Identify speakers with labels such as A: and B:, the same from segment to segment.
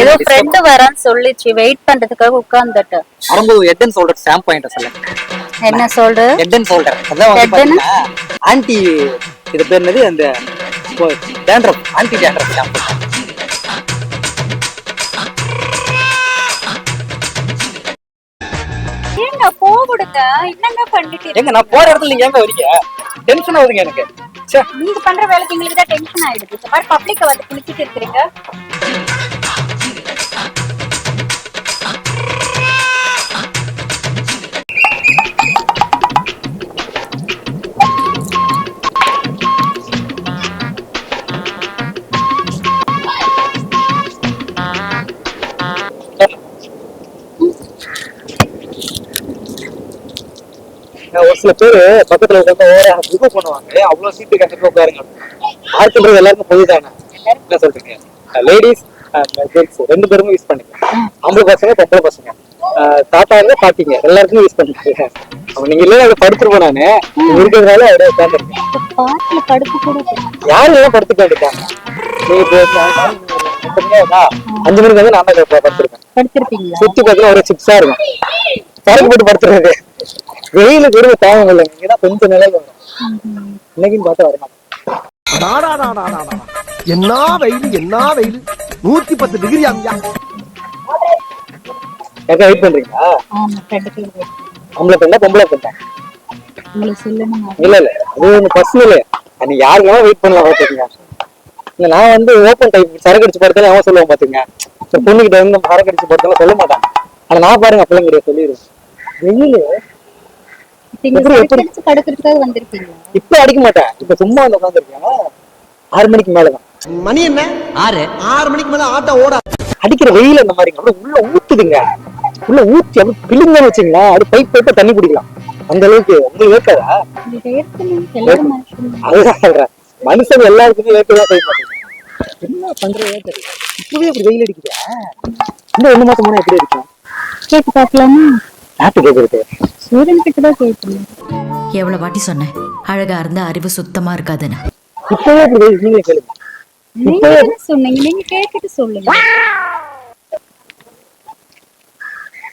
A: ஏதோ ஃப்ரெண்டு வரான்னு சொல்லிச்சு. வெயிட் பண்றதுக்காக உட்கார்ந்துட்டு.
B: வரும்போது ஹெட் அண்ட் ஷோல்டர் பாயிண்ட் சொல்ல.
A: என்ன சொல்ற
B: ஹெட் அண்ட் ஷோல்டர் அதான் வந்து பாத்தீங்கன்னா ஆன்டி இது பேர் என்னது? அந்த டேண்ட்ரப் ஆன்டி டேண்ட்ரப்
A: ஏங்க போடுங்க என்னங்க பண்ணிட்டு
B: எங்க நான் போற இடத்துல நீங்க வரீங்க? டென்ஷன் ஆகுதுங்க எனக்கு.
A: நீங்க பண்ற வேலைக்கு எங்களுக்கு தான் டென்ஷன் ஆயிடுது. இந்த மாதிரி பப்ளிக்க வந்து குளிச்சிட்டு இருக்கிறீங்க.
B: சில பேர் பக்கத்துல உட்காந்து ஓர புக்கு பண்ணுவாங்க. அவ்வளவு சீட்டு கண்டிப்பா உட்காருங்க. ஆட்கள் எல்லாருக்கும் பொதுதானே என்ன சொல்றீங்க? லேடிஸ் ஜென்ஸ் ரெண்டு பேருமே யூஸ் பண்ணுங்க. ஆம்பளை பசங்க பொம்பளை பசங்க. தாத்தா இருந்தா பாட்டிங்க. எல்லாருக்குமே யூஸ் பண்ணுங்க. நீங்க இல்லைன்னா அதை படுத்துருப்போம் நானு. இருக்கிறதுனால அப்படியே உட்காந்துருக்கேன்
A: படுக்க கூட.
B: யாரும் எல்லாம் படுத்துக்க ஆகுதா? அஞ்சு மணிக்கு வந்து நான் படுத்திருக்கேன் சுத்தி பார்த்தீங்கன்னா ஒரு சிப்ஸா இருக்கும். சரக்கு போட்டு படுத்துறது. வெயில கூட தாங்க முடியல இங்கதான் கொஞ்சம் நிலையில வரும். இன்னைக்குன்னு பார்த்தா வரணும்
C: டாடாடாடாடாடா. என்ன வெயில் என்ன வெயில். நூத்தி பத்து டிகிரி ஆமியா
B: யாருக்கா வெயிட் பண்றீங்களா? ஆம்பளை பெண்ணா பொம்பளை பெண்ணா? இல்ல இல்ல. அது ஒண்ணு பர்சனல் நீ யாருக்கெல்லாம் வெயிட் பண்ணலாம் பாத்துக்கங்க இல்ல நான் வந்து ஓப்பன் டைப் சரக்கு அடிச்சு படுத்தாலும் அவன் சொல்லுவான் பாத்துங்க இந்த பொண்ணுகிட்ட வந்து சரக்கு அடிச்சு படுத்தாலும் சொல்ல மாட்டான். ஆனா நான் பாருங்க கிடையாது சொல்லிடுவேன். வெயில்
A: நீங்க
B: எப்படி- எப்படி?
A: அடிச்சு படுக்கிறதுக்காக வந்திருக்கீங்களா
B: இப்ப அடிக்க மாட்டேன். இப்ப சும்மா வந்து உட்காந்துருக்கேன் ஆறு மணிக்கு மேலதான்.
C: மணி என்ன? ஆறு. ஆறு மணிக்கு மேல ஆட்டோ ஓட.
B: அடிக்கிற வெயில் அந்த மாதிரி அப்படியே உள்ள ஊத்துதுங்க. உள்ள ஊத்தி அப்படி பிள்ளைங்கன்னு வச்சுங்களேன். அப்படி பைப் பைப்பா தண்ணி குடிக்கலாம். அந்த அளவுக்கு உங்களுக்கு
A: மனுஷங்க
B: அதுதான் சொல்றேன். மனுஷன் எல்லாருக்குமே செய்ய என்ன பண்றதே? தெரியல இப்பவே அப்படி வெயில் அடிக்குதா? இந்த ஒண்ணு மாசம் போனா எப்படி இருக்கும்
A: கேட்டு பார்க்கலாமா?
B: நாட்டு கேக்குறது.
A: சூரியன் கிட்ட தான் கேட்கணும்
D: எவ்வளவு வாட்டி சொன்னேன். அழகா இருந்தா அறிவு சுத்தமா இருக்காதுன்னு.
B: இப்பவே அப்படி நீங்களே கேளுங்க
A: நீங்க தானே சொன்னீங்க. நீங்க கேட்டுட்டு சொல்லுங்க.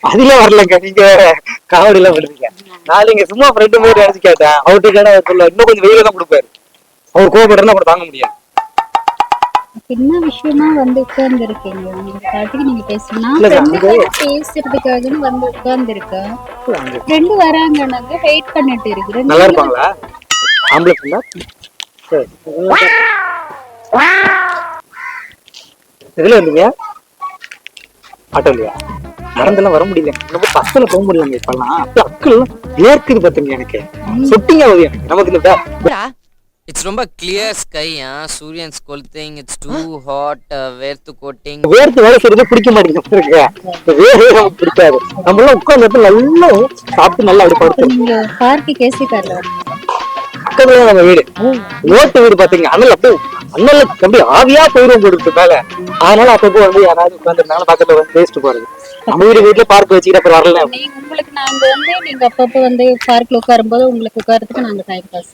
B: அதுல வரலங்க. நீங்க காவடி எல்லாம் விடுறீங்க நான் நீங்க சும்மா ஃப்ரெண்டு மாதிரி அடிச்சு கேட்டேன் அவர்கிட்ட கேட்டா அவர் சொல்ல இன்னும் கொஞ்சம் வெயில தான் கொடுப்பாரு. அவர் கோவப்படுறதுன்னா அப்புறம் தாங்க முடியாது.
A: என்ன விஷயமா வந்து உட்கார்ந்து இருக்கீங்க நீங்க பேசணும்
B: இல்ல,
A: பேசுறதுக்காக வந்து உட்கார்ந்து இருக்கேன் ஃப்ரெண்டு வராங்க நாங்க வெயிட் பண்ணிட்டு இருக்கிறேன்
B: நல்லா இருப்பாங்களா? ஆம்பளை பிள்ளை? சரி எதுல வந்தீங்க ஆட்டோலயா நடந்தெல்லாம் வர முடியல. நம்ம பஸ்ல போக முடியலங்க இப்பெல்லாம். அக்கள் வேர்க்குது பாத்துங்க எனக்கு. சொட்டிங்க எனக்கு. நமக்கு வே-
E: It's ரொம்ப clear sky, கொளுத்திங் It's too hot. Uh, வேர்த்து கோட்டிங்
B: வேர்த்து வேலை செய்யறது பிடிக்க மாட்டேங்குது நமக்கு பிடிக்காது. நம்ம எல்லாம் உட்கார்ந்து இடத்துல நல்லா சாப்பிட்டு நல்லா அப்படி படுத்து
A: நீங்க பார்க்கு கேசிக்கார்ல
B: பக்கத்துல நம்ம வீடு. ஓட்டு வீடு பாத்தீங்க அண்ணல் அப்படியே அண்ணல் அப்படியே ஆவியா போயிடும் கொடுத்து மேல. அதனால அப்பப்போ வந்து யாராவது உட்காந்துருந்தாலும் பக்கத்துல வந்து பேசிட்டு போறது. நம்ம வீடு வீட்டுல பார்க் வச்சுக்கிட்டு அப்புறம் வரல.
A: நீங்க உங்களுக்கு நாங்க வந்து நீங்க அப்பப்போ வந்து பார்க்ல உட்காரும்போது உங்களுக்கு உட்காரத்துக்கு நாங்க டைம் பாஸ்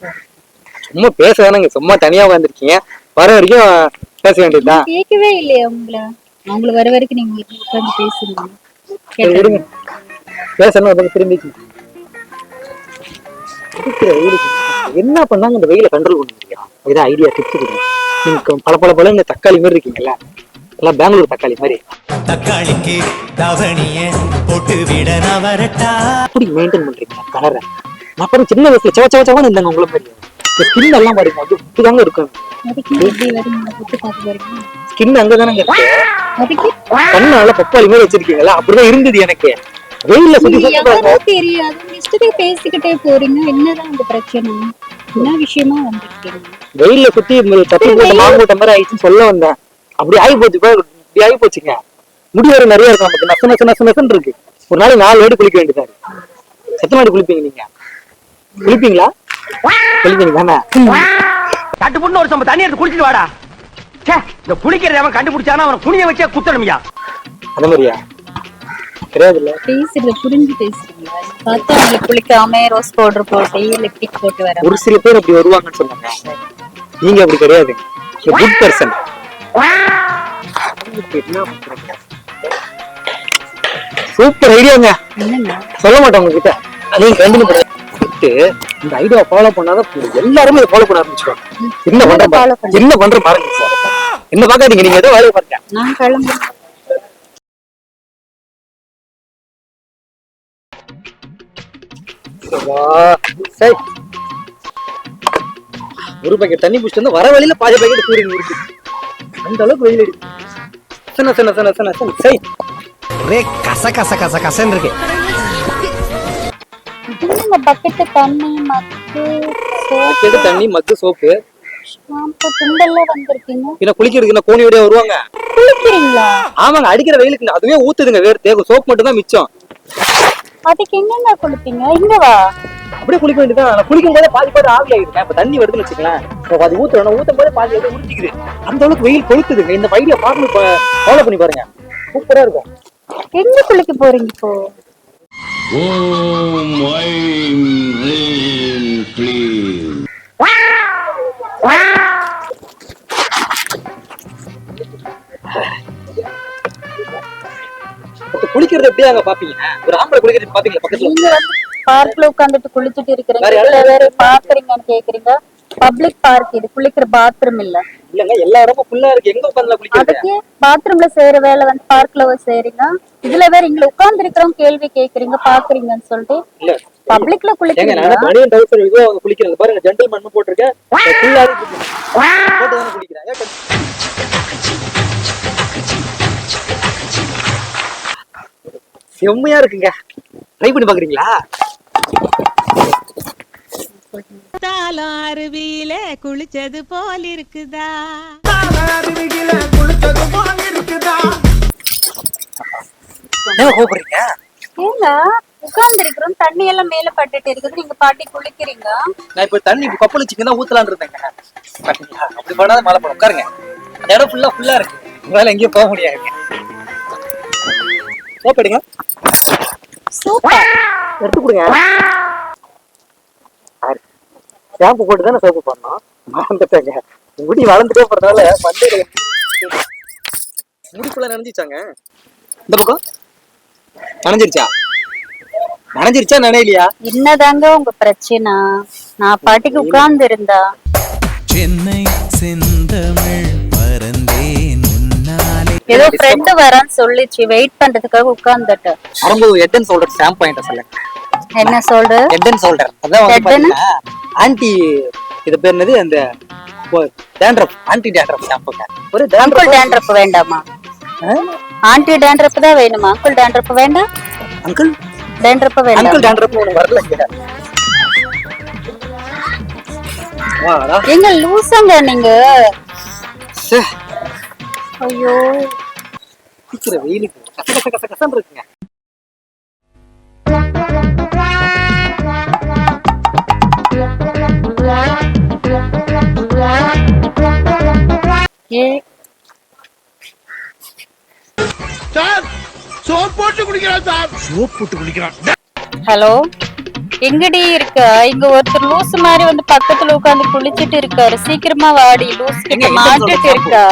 B: சும்மா பேச வேணாங்க சும்மா தனியா உட்காந்துருக்கீங்க வர வரைக்கும் பேச வேண்டியதுதான்.
A: கேட்கவே இல்லையா உங்களை. அவங்கள வர வரைக்கும் நீங்க
B: சரி, விடுங்க பேசணும் இருக்கிற வெயிலுக்கு என்ன பண்ணாங்க இந்த வெயில கண்ட்ரோல் பண்ண முடியும் இதான் ஐடியா டிப்ஸ் கொடுங்க. நீங்க பல பல பல இந்த தக்காளி மாதிரி இருக்கீங்கல்ல எல்லாம் பெங்களூர் தக்காளி மாதிரி.
F: தக்காளிக்கு தவணிய போட்டு விட நான் வரட்டா.
B: எப்படி மெயின்டைன் பண்றீங்க? கலரை நான் பாருங்க சின்ன வயசுல சவ சவ சவன்னு இருந்தாங்க உங்களை மாதிரி. இந்த ஸ்கின் எல்லாம் பாருங்க வந்து இருக்கும்.
A: புட்டு பார்க்க வரீங்க
B: ஸ்கின் இருக்கு.
A: அதுக்கு
B: கண்ணால பப்பாளி மாதிரி வச்சிருக்கீங்களா அப்படிதான் இருந்தது எனக்கு. வெயில்ல சுத்தி
A: தெரியாது. இஷ்டத்துக்கு பேசிக்கிட்டே போறீங்க. என்னதான் உங்க பிரச்சனை? என்ன விஷயமா வந்திருக்கீங்க?
B: வெயில்ல சுத்தி தப்பி போட்ட மாங்கூட்ட மாதிரி ஆயிடுச்சுன்னு சொல்ல வந்தேன். அப்படி ஆகி போச்சு இப்படி ஆகி போச்சுங்க. முடி வர நிறைய இருக்கு நமக்கு. நச நச நச நசன்னு இருக்கு. ஒரு நாளைக்கு நாலு வாட்டி குளிக்க வேண்டியதா இருக்கு. எத்தனை வாட்டி குளிப்பீங்க நீங்க? குளிப்பீங்களா?
C: புண்ணு ஒரு சம்ப தண்ணி எடுத்து குடிச்சிட்டு வாடா. இந்த குளிக்கிறத அவன் கண்டுபிடிச்சானா அவன் குனிய வச்சே குத்தணுமியா.
B: அந்த மாதிரியா தெரியாது இல்ல
A: பேசுறது புரிஞ்சு பேசுறீங்க பார்த்தா உங்களுக்கு குளிக்காம ரோஸ் பவுடர் போட்டு லிப்டிக் போட்டு வர
B: ஒரு சில பேர் அப்படி வருவாங்கன்னு சொன்னாங்க. நீங்க அப்படி கிடையாது. குட் பர்சன் சூப்பர் ஐடியாங்க சொல்ல மாட்டேன் உங்ககிட்ட. நீங்க விட்டு இந்த ஐடியா ஃபாலோ பண்ணாதான். எல்லாருமே இதை ஃபாலோ பண்ண ஆரம்பிச்சிருவாங்க என்ன பண்ற. என்ன பண்ற பாருங்க. என்ன பாக்காதீங்க நீங்க ஏதோ வேலையை பாருங்க
A: நான் கிளம்புறேன்.
B: ஒரு பாக்கெட் தண்ணி பிடிச்சிட்டு வர வழியில பாதி பாக்கெட் சூரியன் இருக்கு அந்த அளவுக்கு வெயில் அடிக்குது சன சன சன சன சன சரி
F: ஒரே கச கச கச கசன்னு இருக்கு
A: என்னங்க பக்கெட்டு தண்ணி மத்து
B: பாக்கெட் தண்ணி மக்கு சோப்பு.
A: ஷாம்பு துண்டெல்லாம் வந்திருக்கீங்க
B: பின்ன குளிக்கிறதுக்கு என்ன கோணியோடய வருவாங்க.
A: குளிக்கிறீங்களா?
B: ஆமாங்க அடிக்கிற வெயிலுக்கு அதுவே ஊத்துதுங்க வேறு தேவை சோப் மட்டும் தான் மிச்சம்.
A: அதுக்கு என்னங்க குளிப்பீங்க? இங்க வா.
B: அப்படியே குளிக்க வேண்டியதான் குளிக்கும் போதே பாதி பாதி ஆவி ஆகிருக்கேன் இப்ப தண்ணி வருதுன்னு வச்சுக்கலாம் இப்போ அது ஊத்துறோம் ஊத்தும் போதே பாதி வந்து உறிஞ்சிக்குது அந்த அளவுக்கு வெயில் கொளுத்துதுங்க. இந்த ஐடியா ஃபாலோ ஃபாலோ பண்ணி பாருங்க. சூப்பரா இருக்கும்.
A: எங்க குளிக்க போறீங்க இப்போ?
G: ரீம் க்ளீம்
B: இப்ப குளிக்கிறது எப்படியா அங்க பாப்பீங்க? ஒரு ஆம்பளை குளிக்கிறது பாப்பீங்களா பக்கத்துல?
A: பார்க்ல உட்காந்துட்டு குளிச்சிட்டு இருக்கிறீங்க
B: வேற
A: பாக்குறீங்கன்னு கேக்குறீங்க? பப்ளிக் பார்க் இது. குளிக்கிற பாத்ரூம் இல்ல.
B: இல்லங்க எல்லா இடமும் ஃபுல்லா இருக்கு. எங்க உட்காந்து குளிக்கிறது?
A: பாத்ரூம்ல செய்யற வேலை வந்து பார்க்ல செய்யறீங்க இதுல வேற இங்க உட்கார்ந்து இருக்கிறவங்க கேள்வி கேக்குறீங்க பாக்குறீங்கன்னு சொல்லிட்டு.
B: இல்ல.
A: பப்ளிக்ல குளிக்கிறீங்க
B: நான் பனியன் டவுசர் இதோ அவங்க குளிக்கிறது. பாருங்க ஜென்டில் மண்ணு போட்டிருக்கேன். ஃபுல்லாவே போட்டு தானே டென்- செம்மையா இருக்குங்க. ட்ரை பண்ணி பாக்குறீங்களா?
H: தாளம் அருவியில குளிச்சது போல் இருக்குதா?
B: என்ன கோபுறீங்க
A: ஏங்க உட்கார்ந்து இருக்கிறோம் தண்ணி எல்லாம் மேல பட்டுட்டு இருக்குது. நீங்க பாட்டி குளிக்கிறீங்க
B: நான் இப்ப தண்ணி கப்பல் வச்சுக்கு தான் ஊத்தலான்னு இருந்தேங்க. பாத்தீங்களா? அப்படி பண்ணாத மழை படம் உட்காருங்க. இடம் ஃபுல்லா ஃபுல்லா இருக்கு. உங்களால எங்கேயும் போக முடியாது சோப் எடுங்க
A: சூப்பர்.
B: எடுத்து கொடுங்க. ஷாம்பு போட்டு தானே சோப்பு பண்ணோம் மறந்துட்டேங்க. முடி வளர்ந்துட்டே போறதால மண்டையில முடிக்குள்ள நனைஞ்சிச்சாங்க. இந்த பக்கம்? நனைஞ்சிருச்சா? நனைஞ்சிருச்சா நனையலையா?
A: என்னதாங்க உங்க பிரச்சனை? நான் பாட்டிக்கு உட்கார்ந்து இருந்தா
F: சென்னை செந்தமிழ்
A: ஏதோ ஃப்ரெண்டு வரான்னு சொல்லிச்சு. வெயிட் பண்றதுக்காக உட்கார்ந்துட்டு
B: வரும்போது ஹெட் அண்ட் ஷோல்டர் ஷாம்பு வாங்கிட்டு சொல்லுங்க
A: என்ன சொல்ற?
B: ஹெட் அண்ட் ஷோல்டர் அதான் வந்து பாத்தீங்கன்னா ஆன்டி இது பேர் என்னது? அந்த டேண்ட்ரப் ஆன்டி டேண்ட்ரப் ஷாம்புங்க ஒரு
A: அங்கிள்
B: டேண்ட்ரப்
A: வேண்டாமா? ஆன்டி டேண்ட்ரப் தான் வேணுமா? அங்கிள் டேண்ட்ரப் வேண்டாம்
B: அங்கிள்?
A: டேண்ட்ரப் வேண்டாம்.
B: அங்கிள் டேண்ட்ரப் ஒன்று வாடா.
A: எங்க லூசங்க நீங்க? ஐயோ.
B: வெயிலுக்கு. கச கச கச கசன்னு இருக்குங்க.
A: ஹலோ? எங்கடி இருக்க? இங்க ஒருத்தர் லூஸ் மாதிரி வந்து பக்கத்துல உட்கார்ந்து குளிச்சிட்டு இருக்காரு. சீக்கிரமா வாடி லூஸ் கிட்ட மாட்டிட்டு இருக்கா?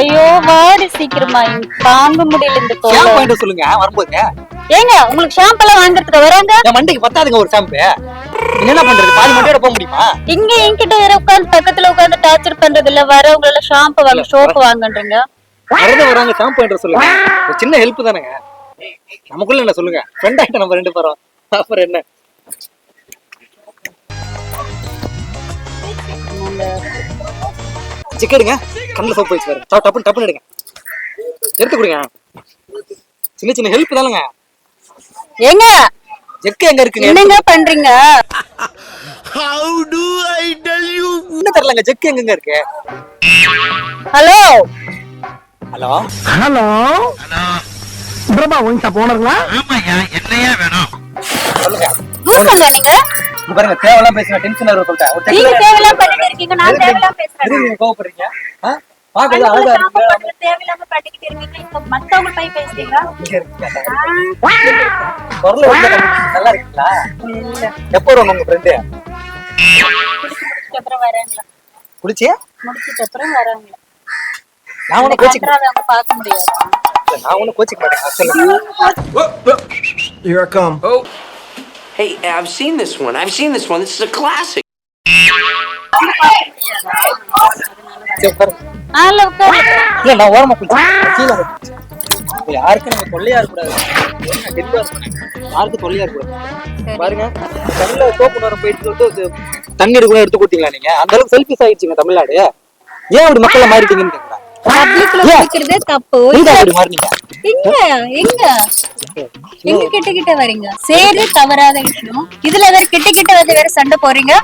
A: ஐயோ வாடி சீக்கிரமா. தாங்க முடியல இந்த
B: சொல்லுங்க வரும்போது.
A: ஏங்க உங்களுக்கு ஷாம்பு எல்லாம் வாங்குறதுக்கு வராங்க?
B: என் மண்டைக்கு பத்தாதுங்க ஒரு ஷாம்பு என்ன பண்றது? பாதி மண்டையோட போக முடியுமா?
A: இங்க என்கிட்ட வேற உட்கார்ந்து பக்கத்துல உட்கார்ந்து டார்ச்சர் பண்றது இல்ல. வரவங்க எல்லாம் ஷாம்பு வாங்க சோப்பு வாங்கன்றீங்க.
B: வரது வராங்க ஷாம்பு வாங்கிட்டு சொல்லுங்க. ஒரு சின்ன ஹெல்ப் தானேங்க. நமக்குள்ள என்ன சொல்லுங்க? ஃப்ரெண்ட் ஆகிட்ட நம்ம ரெண்டு பேரும். அப்புறம் என்ன? சிக்க எடுங்க. கண்ணில் சோப்பு வச்சு பாருங்க. டப்பு- டப்புன்னு டப்புன்னு எடுங்க. எடுத்து கொடுங்க. சின்ன சின்ன ஹெல்ப் தானேங்க.
A: ஏங்க
B: ஜெக்கு எங்க இருக்குங்க?
A: என்னங்க பண்றீங்க?
B: என்ன தெரியலங்க ஜெக்கு எங்கங்க இருக்கு?
A: Hello?
B: Hello?
C: Hello? Prabha wine shop ஓனருங்களா
B: சொல்லுங்க.
A: லூசுங்க நீங்க
B: இங்க பாருங்க தேவையெல்லாம் பேசுங்க டென்ஷன் ஆகும் சொல்லிட்டேன் ஒரு
A: நீங்க தேவையில்லாம பண்ணிட்டு இருக்கீங்க நான் தேவையில்லாம பேசுறேன்.
B: கோவப்படுறீங்க. அழகா இருக்கு
A: தேவையில்லாம பண்ணிக்கிட்டு இருக்கீங்க இப்ப மத்தவங்க போய் பேசுறீங்களா?
B: இங்க இருக்கு. குரல் வந்து நமக்கு நல்லா இருக்குங்களா? எப்போ வருவாங்க உங்க ஃப்ரெண்டு
A: முடிச்சிட்டு அப்புறம் வராங்களா
B: குளிச்சியா
A: முடிச்சிட்டு அப்புறம் வராங்களா
B: நான் கோச்சிக்கிறேன்
A: பண்றத அவங்க பார்க்க முடியாது.
B: நான் ஒண்ணும் கோச்சிக்க மாட்டேன். சொல்லுங்க
F: Here I come.
I: Hey, I've seen this one. I've seen this one. This is a classic.
A: உட்காரு.
B: இல்ல நான் ஓரமா கீழே யாருக்கும் நம்ம தொல்லையா இருக்கக்கூடாது. யாருக்கும் தொல்லையா இருக்கக்கூடாது. பாருங்க. தமிழ்ல சோப்பு நேரம் போயிட்டு சொல்லிட்டு தண்ணீர் கூட எடுத்து கொடுத்தீங்களா நீங்க? அந்த அளவுக்கு செல்ஃபிஸ் ஆயிடுச்சுங்க தமிழ்நாடு. ஏன் அப்படி மக்கள் மாறிட்டீங்கன்னு கேக்குறேன்?
A: தப்பு.
B: நீங்க அப்படி மாறினீங்க.
A: எங்க எங்க? எங்க கிட்ட கிட்ட வரீங்க? சரி தவறாத விஷயம். இதுல வேற கிட்ட கிட்ட வந்து வேற சண்டை போறீங்க.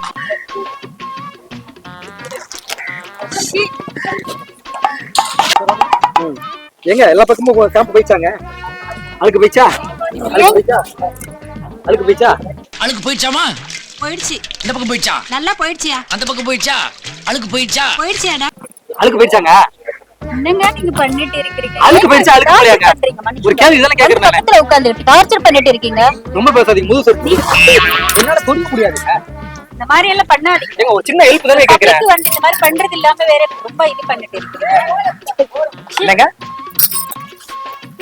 B: எங்க எல்லா பக்கமும் கேம்ப் போயிச்சாங்க? அழுக்கு போயிச்சா? அழுக்கு போயிச்சா? அழுக்கு போயிச்சா?
J: அழுக்கு போயிடுச்சாமா
H: போயிடுச்சு.
J: இந்த பக்கம் போயிடுச்சா
H: நல்லா போயிடுச்சியா?
J: அந்த பக்கம் போயிடுச்சா அழுக்கு போயிடுச்சா
H: போயிடுச்சியாடா.
B: அழுக்கு போயிச்சாங்க?
A: என்னங்க நீங்க பண்ணிட்டு இருக்கீங்க
B: அழுக்கு போயிடுச்சா அழுக்கு
A: torture
B: போயிடுங்க
A: பண்றீங்க? மனுஷங்க.
B: ஒரு கேள்வி இதெல்லாம் கேக்குறேன் நானு.
A: பக்கத்துல உட்கார்ந்து டார்ச்சர் பண்ணிட்டு இருக்கீங்க.
B: ரொம்ப பேசாதீங்க முது சொல்லி என்னால சொல்ல முடியாதுங்க.
A: இந்த மாதிரி எல்லாம் பண்ணாதீங்க.
B: ஏங்க ஒரு சின்ன ஹெல்ப் தானே கேக்குறேன்.
A: வந்து இந்த மாதிரி பண்றது இல்லாம வேற ரொம்ப இது பண்ணிட்டு இருக்கீங்க.
B: இல்லங்க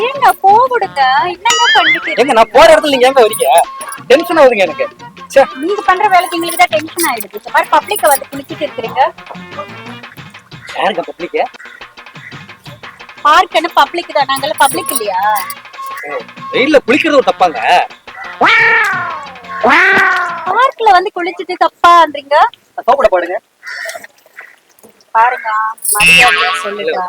A: ஏங்க போவிடுங்க என்னங்க பண்ணிட்டு இருக்கீங்க?
B: ஏங்க நான் போற இடத்துல நீங்க ஏங்க வரீங்க? டென்ஷன் ஆகுதுங்க எனக்கு.
A: நீங்க பண்ற வேலைக்கு எங்களுக்கு தான் டென்ஷன் ஆயிடுது. இந்த மாதிரி பப்ளிக்க வந்து குளிச்சிட்டு இருக்கிறீங்க?
B: யாருங்க பப்ளிக்
A: பார்க்கன்னு பப்ளிக் தான். நாங்கெல்லாம் பப்ளிக் இல்லையா?
B: வெயில்ல குளிக்கிறது ஒரு தப்பாங்க.
A: பார்க்ல வந்து குளிச்சிட்டு தப்பான்றீங்க?
B: சோப்பட பாடுங்க.
A: பாருங்க மரியாதையா சொல்லுங்க.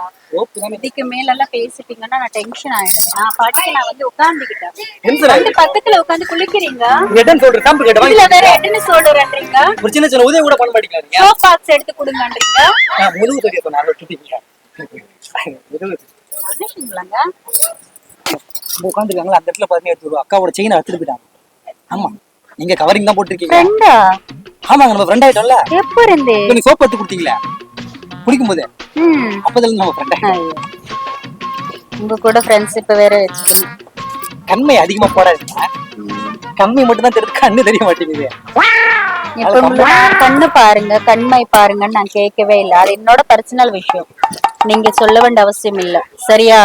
A: இதுக்கு மேல எல்லாம் பேசிட்டீங்கன்னா நான் டென்ஷன் ஆயிடுவேன். நான் பாட்டுக்கு நான் வந்து உட்கார்ந்துக்கிட்டேன்
B: டென்ஷன்
A: வந்து பக்கத்துல உட்கார்ந்து குளிக்கிறீங்க?
B: எடன் சொல்ற சாம்பிள் கேட்ட
A: இதுல வேற எட்டுன்னு சொல்றேன்றீங்க
B: ஒரு சின்ன சின்ன உதவி கூட பண்ண மாட்டேங்கிறீங்க
A: சோப் பாக்ஸ் எடுத்து கொடுங்கன்றீங்க.
B: நான் அதை விட்டுட்டீங்க முதுகு
A: மனுஷங்களாங்க
B: உட்காந்துருக்காங்களா அந்த இடத்துல பாருங்க எடுத்து அக்காவோட செயினை எடுத்துட்டு போயிட்டாங்க. ஆமா. நீங்க கவரிங் தான் போட்டிருக்கீங்க. ஆமாங்க நம்ம ஃப்ரெண்ட் ஆயிட்டோம்ல.
A: எப்ப இருந்து?
B: நீங்க சோப் எடுத்து கொடுத்தீங்களே? குடிக்கும் போது அப்பதுல நம்ம ஃப்ரெண்ட்.
A: உங்க கூட ஃப்ரெண்ட்ஸ் இப்ப வேற வச்சுக்கணும்
B: கண்மை அதிகமா போடாதீங்க. கம்மி மட்டும் தான் தெரியுது கண்ணு தெரிய மாட்டேங்குது.
A: இப்ப கண்ணு பாருங்க கண்மை பாருங்கன்னு நான் கேட்கவே இல்லை. அது என்னோட பர்சனல் விஷயம். நீங்க சொல்ல வேண்டிய அவசியம் இல்ல. சரியா?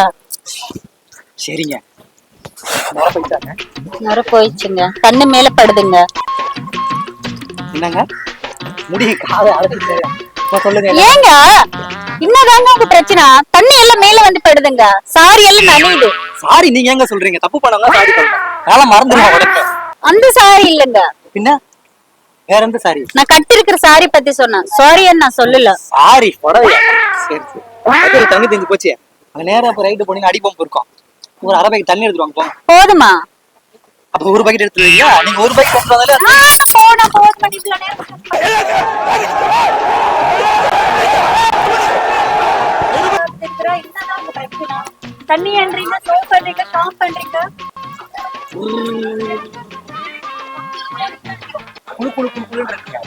B: சரிங்க. நேரா
A: போயிடுச்சுங்க. கண்ணு மேல படுதுங்க.
B: என்னங்க? முடி
A: ஏங்க? என்னதாங்க உங்க பிரச்சனை? தண்ணி எல்லாம் மேல வந்து படுதுங்க. சாரி எல்லாம் நனையுது.
B: சாரி நீங்க எங்க சொல்றீங்க? தப்பு பண்ணவங்க சாரி அதெல்லாம் மறந்துடுவோம் உடனே
A: அந்த சாரி இல்லைங்க.
B: பின்ன? வேற எந்த சாரி
A: நான் கட்டிருக்கிற சாரி பத்தி சொன்னேன். சாரின்னு நான் சொல்லல.
B: சாரி புடவையா? சரி சரி. தண்ணி தெரிஞ்சு போச்சு. அங்க நேரா இப்ப ரைட்டு போனீங்கன்னா அடி பம்பு இருக்கும். ஒரு அரை பாக்கெட் தண்ணி எடுத்துருவாங்க போங்க.
A: போதுமா?
B: அப்ப ஒரு பாக்கெட் எடுத்துருவீங்க நீங்க ஒரு
A: போனா உங்க பிரச்சனை? தண்ணி அன்றீங்க சோப் பண்றீங்க ஷாம்ப் பண்றீங்க
B: குளு குளு குளு குளுன்னு இருக்குங்க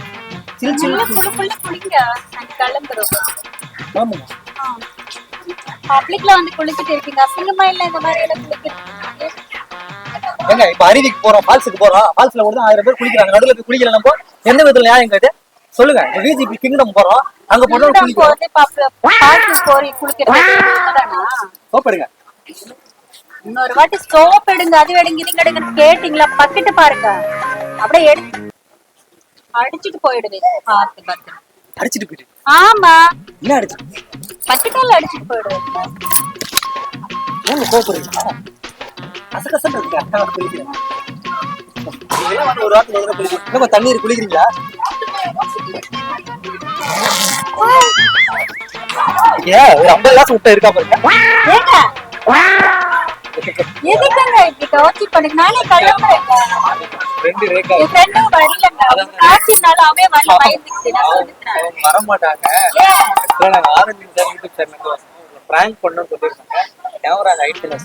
B: சில் சில்
A: சின்ன குழு குழு குளிங்க நாங்க கிளம்புறோம்
B: ஆமாங்க.
A: பப்ளிக்ல வந்து குளிச்சுட்டு இருக்கீங்க. அசிங்கமா இல்ல இந்த மாதிரி எல்லாம் குளிக்கிறது
B: ஏங்க இப்ப அருவிக்கு போறோம் ஃபால்ஸுக்கு போறோம். ஃபால்ஸ்ல கூட ஆயிரம் பேர் குளிக்கிறாங்க. நடுவுல போய் குளிக்கல நம்ம? எந்த விதத்துல நியாயம் கேட்டு? சொல்லுங்க. இப்ப விஜிபி கிங்டம் போறோம். அங்க போறோம் குளிக்கிறோம்
A: இன்னொரு வாட்டி சோப் எடுங்க. அது எடுங்க இது எடுங்க. கேட்டீங்களா? பக்கெட்டு பாருங்க. அப்படியே எடுத்து அடிச்சிட்டு போயிடுவேன் பார்த்து பார்த்து.
B: அடிச்சிட்டு போயிட்டு
A: ஆமா.
B: என்ன அடிச்சிட்டு
A: பக்கெட்டால அடிச்சிட்டு போயிடுவேன்
B: ஏங்க கோபப்படுறீங்களா கசகசன்னு இருக்கு அக்கா குளிக்கிறேன். ஒரு வாரத்துக்கு குளிக்கிறீங்க இன்னும் தண்ணீர் குளிக்கிறீங்களா? ஏன் ஒரு ஐம்பது கிளாஸ் விட்ட இருக்கா பாருங்க.
A: எதுக்குங்க இப்படி டார்ச்சர் பண்ணுங்க நானே கிளம்புறேங்க
B: ரெண்டு ரேக்கா
A: என் ஃப்ரெண்டும் வரலங்க காட்சினால அவன் வரல பயந்துக்கிட்டு நான் சொல்லிக்கிறேன்
B: அவங்க வர மாட்டாங்க நாங்க orange sir YouTube channel prank பண்ணணும்னு சொல்லியிருக்காங்க கேமரா ஹைட்ல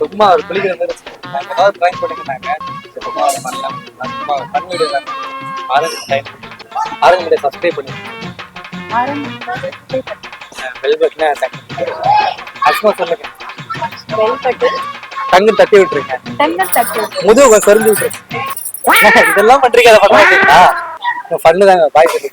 B: சும்மா ஒரு குளிக்கிற மாதிரி நாங்க ஏதாவது பிராங்க் சரி, சும்மா ஒரு பண்ணலாம் சும்மா வீடியோ தான். Orange time orange media subscribe பண்ணி பெல் பட்டனை அஸ்மா சொல்லுங்க.
A: வெல்பட்டு
B: தங்கு தட்டி விட்டுருங்க.
A: தங்க தட்டு
B: முதுகு கொஞ்சம் சொரிஞ்சு விட்டுருங்க. இதெல்லாம் பண்றீங்க அதை பண்ண மாட்டீங்களா ஃபன்னு தாங்க பாய் சொல்லி